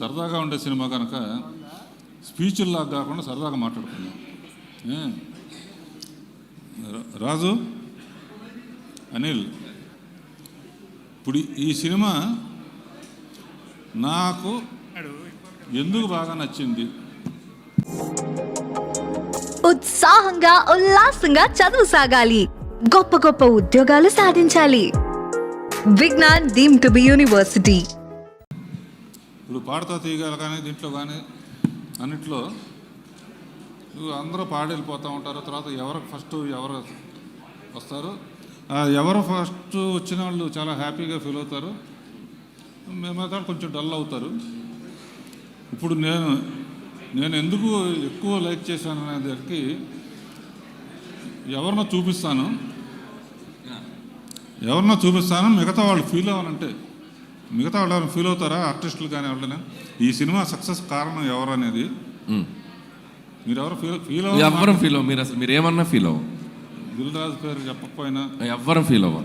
సరదాగా ఉండే సినిమా కనుక స్పీచ్ల్లాగా కాకుండా సరదాగా మాట్లాడుకున్నాం. రాజు? అనిల్? ఇప్పుడు ఈ సినిమా నాకు ఎందుకు బాగా నచ్చింది? ఉత్సాహంగా ఉల్లాసంగా చదువు సాగాలి. గొప్ప గొప్ప ఉద్యోగాలు సాధించాలి. Vignan deemed to be university. ఇప్పుడు పాడుతా తీయగల కానీ దీంట్లో కానీ అన్నిట్లో అందరూ పాడి వెళ్ళిపోతూ ఉంటారు. తర్వాత ఎవరు ఫస్ట్ ఎవరు వస్తారు? ఎవరు ఫస్ట్ వచ్చిన వాళ్ళు చాలా హ్యాపీగా ఫీల్ అవుతారు. మేమైతే కొంచెం డల్ అవుతారు. ఇప్పుడు నేను నేను ఎందుకు ఎక్కువ లైక్ చేశాను అనే దానికి ఎవరినో చూపిస్తాను. ఎవరినో చూపిస్తాను మిగతా వాళ్ళు ఫీల్ అవ్వాలంటే మిగతా వాళ్ళు ఫీల్ అవుతారా? ఆర్టిస్టులు కానీ ఎవరైనా? ఈ సినిమా సక్సెస్ కారణం ఎవరు అనేది మీరు ఎవరు ఫీల్ ఫీల్ ఎవ్వరం ఫీల్ అవ్వం మీరు అసలు మీరు ఏమన్నా ఫీల్ అవ్వం దిల్ రాజు పేరు చెప్పకపోయినా? ఎవ్వరం ఫీల్ అవ్వం.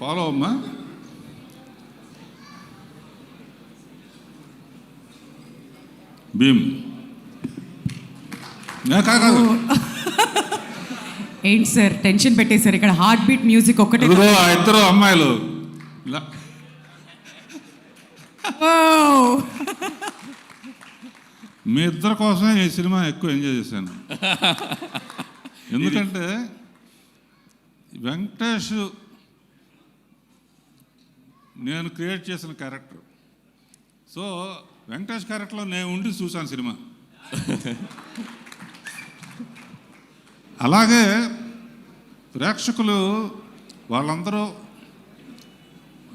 ఫాలో అమ్మా భీమ్. కాదు. ఏంటి సార్? టెన్షన్ పెట్టేశారు. ఇక్కడ హార్ట్ బీట్ మ్యూజిక్ ఆ ఇద్దరు అమ్మాయిలు. ఇలా! మీ ఇద్దరి కోసమే ఈ సినిమా ఎక్కువ ఎంజాయ్ చేశాను. ఎందుకంటే వెంకటేష్ నేను క్రియేట్ చేసిన క్యారెక్టర్. సో వెంకటేష్ క్యారెక్టర్లో నేను ఉండి చూశాను సినిమా. అలాగే ప్రేక్షకులు వాళ్ళందరూ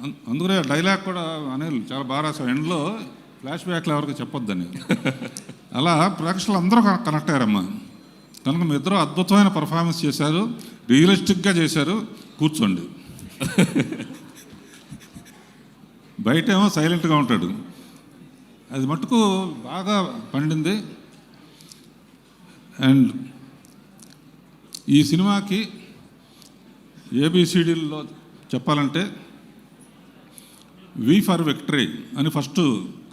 అందుకనే డైలాగ్ కూడా అనిల్ చాలా బాగా రాశారు. ఎండ్లో ఫ్లాష్ బ్యాక్లు ఎవరికి చెప్పొద్దని అలా ప్రేక్షకులు అందరూ కన- కనెక్ట్ అయ్యారమ్మా. కనుక మీ ఇద్దరు అద్భుతమైన పర్ఫార్మెన్స్ చేశారు. రియలిస్టిక్గా చేశారు. కూర్చోండి. బయటేమో సైలెంట్గా ఉంటాడు. అది మటుకు బాగా పండింది. అండ్ ఈ సినిమాకి ఏబిసిడీల్లో చెప్పాలంటే వి ఫర్ విక్టరీ అని ఫస్ట్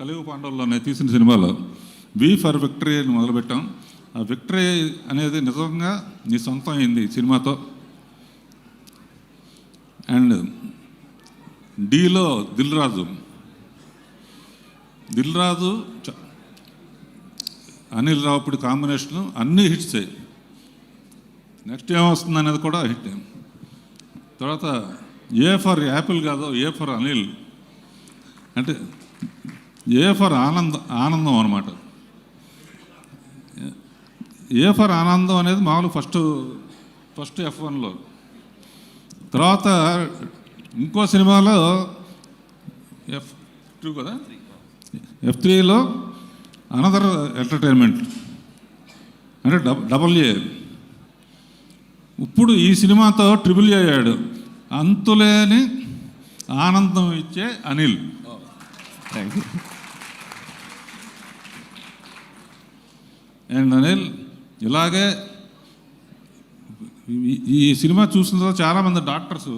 కలియుగ పాండవుల్లోనే తీసిన సినిమాలో వి ఫర్ విక్టరీ అని మొదలుపెట్టాం. ఆ విక్టరీ అనేది నిజంగా నీ సొంతం అయింది సినిమాతో. అండ్ డీలో దిల్ రాజు దిల్ రాజు చ- అనిల్ రావుపుడి కాంబినేషన్ అన్నీ హిట్స్ నెక్స్ట్ ఏమొస్తుంది అనేది కూడా హిట్. తర్వాత ఏ ఫర్ యాపిల్ కాదు ఏ ఫర్ అనిల్. అంటే ఏ ఫర్ ఆనందం ఆనందం అనమాట ఏ ఫర్ ఆనందం అనేది మామూలు ఫస్ట్ ఫస్ట్ ఎఫ్ వన్లో. తర్వాత ఇంకో సినిమాలో ఎఫ్ టూ కదా? ఎఫ్ త్రీలో అనదర్ ఎంటర్టైన్మెంట్. అంటే డబ్ డబల్ ఏ. ఇప్పుడు ఈ సినిమాతో ట్రిపుల్ ఏ అయ్యాడు. అంతులేని ఆనందం ఇచ్చే Anil. Thank you and Anil ఇలాగే ఈ- సినిమా చూసిన తర్వాత చాలామంది డాక్టర్స్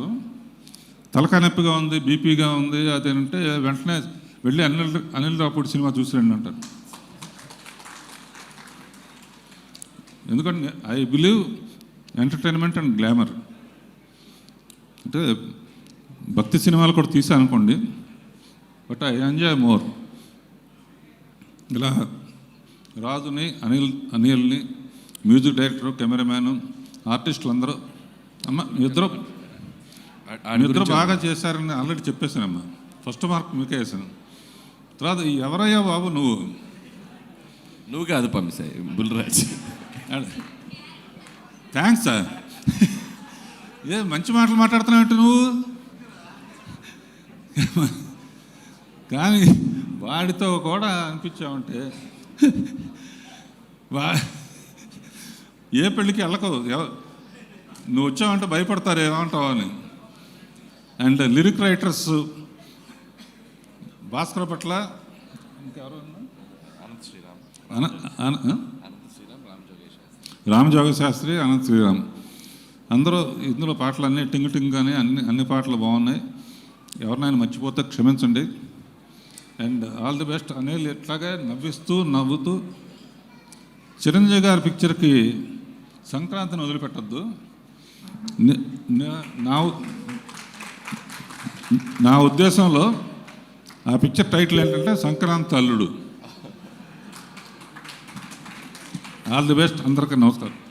తలకాయ నొప్పిగా ఉంది బీపీగా ఉంది అదేంటే వెంటనే వెళ్ళి అనిల్ అనిల్ రాపూడి సినిమా చూసి రండి అంటారు. ఎందుకంటే I believe entertainment and glamour. అంటే భక్తి సినిమాలు కూడా తీసా అనుకోండి బట్ ఐ ఎంజాయ్ మోర్. ఇలా రాజుని అనిల్ అనిల్ని మ్యూజిక్ డైరెక్టర్ కెమెరామ్యాన్ ఆర్టిస్టులు అందరూ అమ్మ మీ ఇద్దరు బాగా చేశారని ఆల్రెడీ చెప్పేశానమ్మా. ఫస్ట్ మార్క్ మీకే వేసాను తర్వాత ఎవరయ్యా బాబు నువ్వు? నువ్వు కాదు పంపిసాయి బుల్రాజ్. థ్యాంక్స్ సార్ ఏ మంచి మాటలు మాట్లాడుతున్నావు నువ్వు? కానీ వాడితో కూడా అనిపించావంటే వా ఏ పెళ్ళికి వెళ్ళకు నువ్వు వచ్చావంటే భయపడతారు ఏమంటావు అని. అండ్ లిరిక్ రైటర్స్ భాస్కర్ పట్ల ఇంకెవరు ఆ? రామజోగ శాస్త్రి. అనంత్ శ్రీరామ్. అందరూ ఇందులో పాటలు అన్నీ టింగ్ టింగ్ అని అన్ని అన్ని పాటలు బాగున్నాయి. ఎవరినైనా మర్చిపోతే క్షమించండి. And all the best Anil ఎట్లాగా నవ్విస్తూ నవ్వుతూ చిరంజీవి గారి పిక్చర్కి సంక్రాంతిని వదిలిపెట్టద్దు. నా- నా నా ఉద్దేశంలో ఆ పిక్చర్ టైటిల్ ఏంటంటే సంక్రాంతి అల్లుడు. ఆల్ ది బెస్ట్ అందరికీ నమస్కారం.